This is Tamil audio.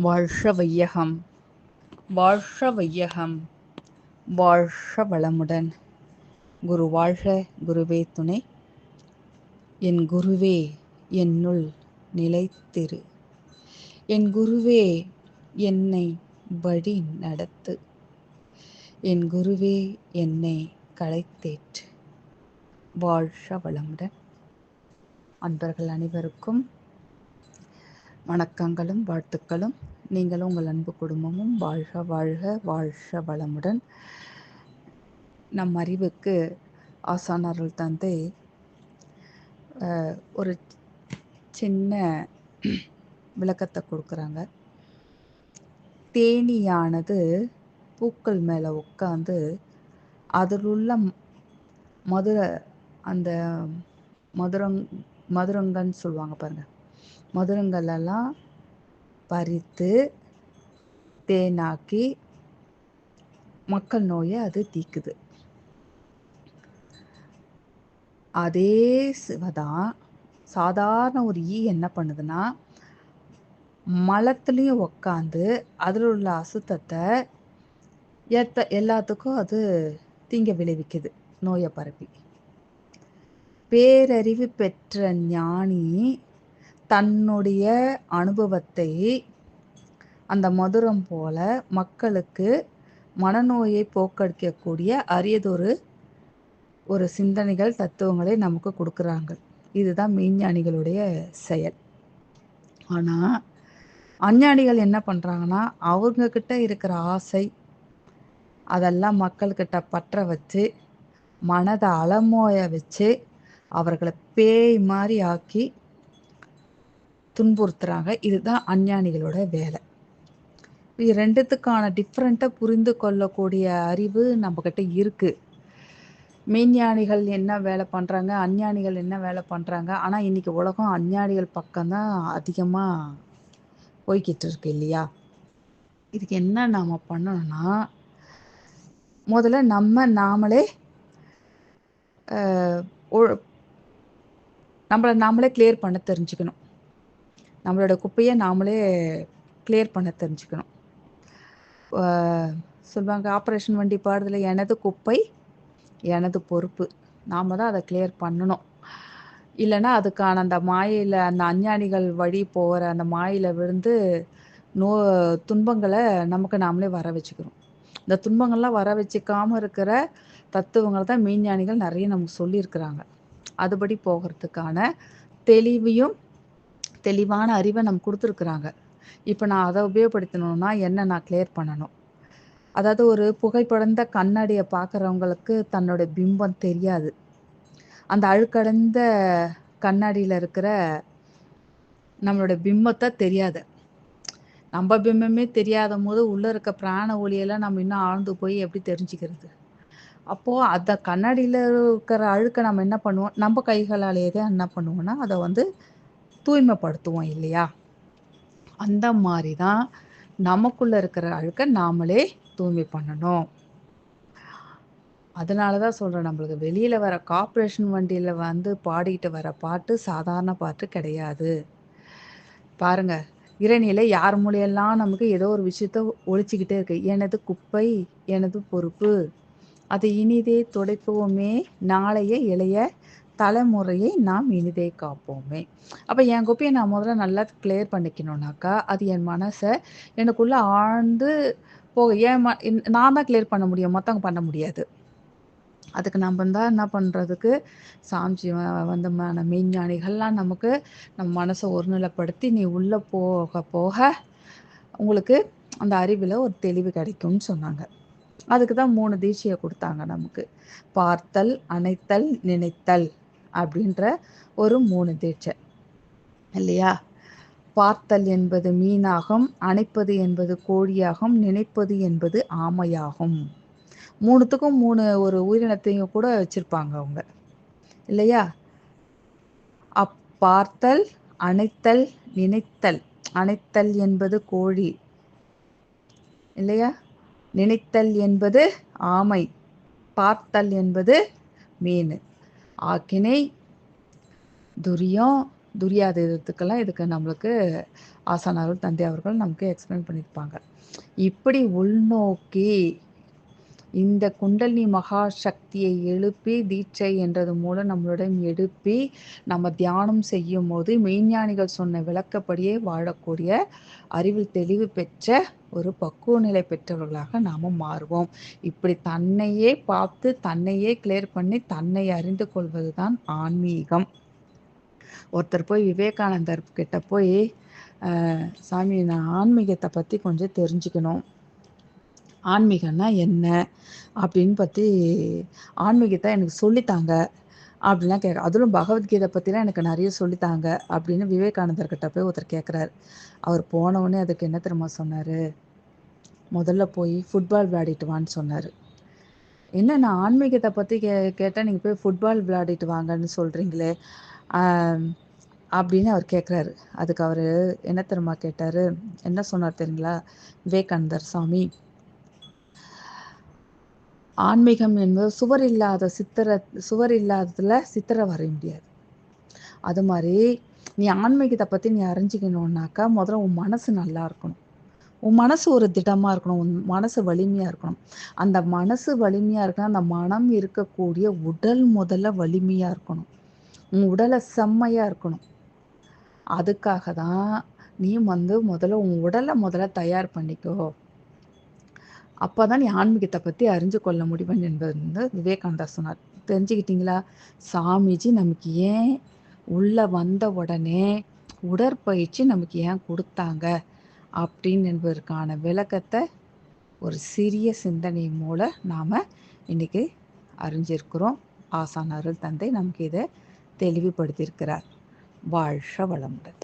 வாழ்க வையகம் வாழ்க வையகம் வாழ்க வளமுடன் குரு வாழ்க குருவே துணை. என் குருவே என்னுள் நிலைத்திரு. என் குருவே என்னை வழி நடத்து. என் குருவே என்னை களைத்தேற்று. வாழ்க வளமுடன் அன்பர்கள் அனைவருக்கும் வணக்கங்களும் வாழ்த்துக்களும். நீங்களும் உங்கள் அன்பு குடும்பமும் வாழ்க வாழ்க வாழ்க வளமுடன். நம் அறிவுக்கு ஆசானார்கள் தந்தை ஒரு சின்ன விளக்கத்தை கொடுக்குறாங்க. தேனியானது பூக்கள் மேலே உட்காந்து அதில் உள்ள மதுரை அந்த மதுரங் மதுரங்கன்னு சொல்லுவாங்க பாருங்கள் மதுரங்களெல்லாம் பறித்து தேனாக்கி மக்கள் நோயை அது தீக்குது. அதே சிவதான் சாதாரண ஒரு ஈ என்ன பண்ணுதுன்னா மலத்துலேயும் உக்காந்து அதில் உள்ள அசுத்தத்தை எத்த எல்லாத்துக்கும் அது தீங்க விளைவிக்குது நோயை பரப்பி. பேரறிவு பெற்ற ஞானி தன்னுடைய அனுபவத்தை அந்த மதுரம் போல மக்களுக்கு மனநோயை போக்கடிக்கக்கூடிய அரியதொரு ஒரு சிந்தனைகள் தத்துவங்களை நமக்கு கொடுக்குறாங்க. இதுதான் மெய்ஞானிகளுடைய செயல். ஆனால் அஞ்ஞானிகள் என்ன பண்ணுறாங்கன்னா அவங்கக்கிட்ட இருக்கிற ஆசை அதெல்லாம் மக்கள்கிட்ட பற்ற வச்சு மனதை அலமோய வச்சு அவர்களை பேய் மாதிரி ஆக்கி துன்புறுத்துறாங்க. இதுதான் அஞ்ஞானிகளோட வேலை. இது ரெண்டுத்துக்கான டிஃப்ரெண்ட்டை புரிந்து கொள்ளக்கூடிய அறிவு நம்மக்கிட்ட இருக்குது மெய்ஞானிகள் என்ன வேலை பண்ணுறாங்க அஞ்ஞானிகள் என்ன வேலை பண்ணுறாங்க ஆனால் இன்றைக்கி உலகம் அஞ்ஞானிகள் பக்கம்தான் அதிகமாக போய்கிட்டு இருக்கு இல்லையா? இதுக்கு என்ன நாம் பண்ணணும்னா முதல்ல நம்ம நாமளே நம்மளை நாமளே கிளியர் பண்ண தெரிஞ்சுக்கணும். நம்மளோட குப்பையை நாமளே கிளியர் பண்ண தெரிஞ்சுக்கணும். சொல்லுவாங்க ஆப்ரேஷன் வண்டி பாடுறதுல எனது குப்பை எனது பொறுப்பு. நாம் தான் அதை கிளியர் பண்ணணும். இல்லைன்னா அதுக்கான அந்த மாயில அந்த அஞ்ஞானிகள் வழி போகிற அந்த மாயில் விழுந்து நோ துன்பங்களை நமக்கு நாமளே வர வச்சுக்கிறோம். இந்த துன்பங்கள்லாம் வர வச்சுக்காமல் இருக்கிற தத்துவங்களை தான் மெய்ஞானிகள் நிறைய நமக்கு சொல்லியிருக்கிறாங்க. அதுபடி போகிறதுக்கான தெளிவையும் தெளிவான அறிவை நம்ம கொடுத்துருக்குறாங்க. இப்போ நான் அதை உபயோகப்படுத்தணும்னா என்ன நான் கிளியர் பண்ணணும். அதாவது ஒரு புகைப்படந்த கண்ணாடியை பார்க்குறவங்களுக்கு தன்னோட பிம்பம் தெரியாது. அந்த அழுக்கடைந்த கண்ணாடியில் இருக்கிற நம்மளோட பிம்பத்தை தெரியாது. நம்ம பிம்பமே தெரியாத போது உள்ளே இருக்க பிராண ஒளியெல்லாம் நம்ம இன்னும் ஆழ்ந்து போய் எப்படி தெரிஞ்சுக்கிறது? அப்போது அந்த கண்ணாடியில் இருக்கிற அழுக்கை நம்ம என்ன பண்ணுவோம்? நம்ம கைகளாலேயே தான் என்ன பண்ணுவோம்னா அதை வந்து தூய்மைப்படுத்துவோம் இல்லையா? அந்த மாதிரி தான் நமக்குள்ளே இருக்கிற அழுக்க நாமளே தூய்மை பண்ணணும். அதனால தான் சொல்கிறேன் நம்மளுக்கு வெளியில் வர கார்பரேஷன் வண்டியில் வந்து பாடிக்கிட்டு வர பாட்டு சாதாரண பாட்டு கிடையாது. பாருங்க இறைநிலை யார் மூலையெல்லாம் நமக்கு ஏதோ ஒரு விஷயத்த ஒழிச்சிக்கிட்டே இருக்கு. எனது குப்பை எனது பொறுப்பு அதை இனிதே துடைப்போமே நாளைய இளைய தலைமுறையை நாம் இனிதே காப்போமே. அப்போ என் குப்பையை நான் முதல்ல நல்லா கிளியர் பண்ணிக்கணும்னாக்கா அது என் மனசை எனக்குள்ளே ஆழ்ந்து போக. ஏன் நான் தான் கிளியர் பண்ண முடியும் மற்றவங்க பண்ண முடியாது. அதுக்கு நம்ம தான் என்ன பண்ணுறதுக்கு சாமிஜி வந்த மெய்ஞானிகள்லாம் நமக்கு நம்ம மனசை ஒருநிலைப்படுத்தி நீ உள்ளே போக போக உங்களுக்கு அந்த அறிவில் ஒரு தெளிவு கிடைக்கும்னு சொன்னாங்க. அதுக்கு தான் மூணு தீட்சையை கொடுத்தாங்க நமக்கு. பார்த்தல் அணைத்தல் நினைத்தல். அப்படின்ற ஒரு மூணு தீட்சை இல்லையா? பார்த்தல் என்பது மீனாகும் அணைப்பது என்பது கோழியாகும் நினைப்பது என்பது ஆமையாகும். மூணுத்துக்கும் மூணு ஒரு உயிரினத்தையும் கூட வச்சிருப்பாங்க அவங்க. இல்லையா? அப் பார்த்தல் அணைத்தல் நினைத்தல். அணைத்தல் என்பது கோழி. இல்லையா? நினைத்தல் என்பது ஆமை. பார்த்தல் என்பது மீன். ஆக்கினை துரியம் துரியாதீதத்துக்கெல்லாம் இதுக்கு நம்மளுக்கு ஆசானார்கள் தந்தை அவர்கள் நமக்கு எக்ஸ்பிளைன் பண்ணியிருப்பாங்க. இப்படி உள்நோக்கி இந்த குண்டலினி மகா சக்தியை எழுப்பி தீட்சை என்றது மூலம் நம்மளுடன் எழுப்பி நம்ம தியானம் செய்யும் போது மெய்ஞானிகள் சொன்ன விளக்கப்படியே வாழக்கூடிய அறிவில் தெளிவு பெற்ற ஒரு பக்குவ நிலை பெற்றவர்களாக நாம மாறுவோம். இப்படி தன்னையே பார்த்து தன்னையே கிளியர் பண்ணி தன்னை அறிந்து கொள்வது தான் ஆன்மீகம். ஒருத்தர் போய் விவேகானந்தர் கிட்ட போய் சாமி நான் ஆன்மீகத்தை பற்றி கொஞ்சம் தெரிஞ்சுக்கணும். ஆன்மீகம்னா என்ன அப்படின்னு பற்றி ஆன்மீகத்தை எனக்கு சொல்லித்தாங்க அப்படிலாம் கேட்க அதிலும் பகவத்கீதை பற்றிலாம் எனக்கு நிறைய சொல்லித்தாங்க அப்படின்னு விவேகானந்தர்கிட்ட போய் ஒருத்தர் கேட்குறாரு அவர் போனவுடனே அதுக்கு என்ன தெரியுமா சொன்னார்? முதல்ல போய் ஃபுட்பால் விளையாடிட்டு வான்னு சொன்னார். என்ன நான் ஆன்மீகத்தை பற்றி கே கேட்டால் நீங்கள் போய் ஃபுட்பால் விளையாடிட்டு வாங்கன்னு சொல்கிறீங்களே அப்படின்னு அவர் கேட்குறாரு அதுக்கு அவர் என்ன தெரியுமா கேட்டார்? என்ன சொன்னார் தெரியுங்களா? விவேகானந்தர் சாமி ஆன்மீகம் என்பது சுவர் இல்லாத சித்திர சுவர் இல்லாததுல சித்திரை வரைய முடியாது. அது மாதிரி நீ ஆன்மீகத்தை பற்றி நீ அறிஞ்சிக்கணுன்னாக்கா முதல்ல உன் மனசு நல்லா இருக்கணும். உன் மனசு ஒரு திடமாக இருக்கணும் உன் மனசு வலிமையாக இருக்கணும். அந்த மனசு வலிமையாக இருக்கணும் அந்த மனம் இருக்கக்கூடிய உடல் முதல்ல வலிமையாக இருக்கணும். உன் உடலை செம்மையாக இருக்கணும். அதுக்காக தான் நீ வந்து முதல்ல உன் உடலை முதல்ல தயார் பண்ணிக்கோ. அப்போ தான் நீ ஆன்மீகத்தை பற்றி அறிஞ்சு கொள்ள முடியும் என்பது வந்து விவேகானந்தா சொன்னார். தெரிஞ்சுக்கிட்டீங்களா? சாமிஜி நமக்கு ஏன் உள்ளே வந்த உடனே உடற்பயிற்சி நமக்கு ஏன் கொடுத்தாங்க? அப்படின்னு என்பதற்கான விளக்கத்தை ஒரு சிறிய சிந்தனை மூலம் நாம் இன்றைக்கி அறிஞ்சிருக்கிறோம். ஆசான் அருள் தந்தை நமக்கு இதை தெளிவுபடுத்தியிருக்கிறார். வாழ்க வளமுடன்.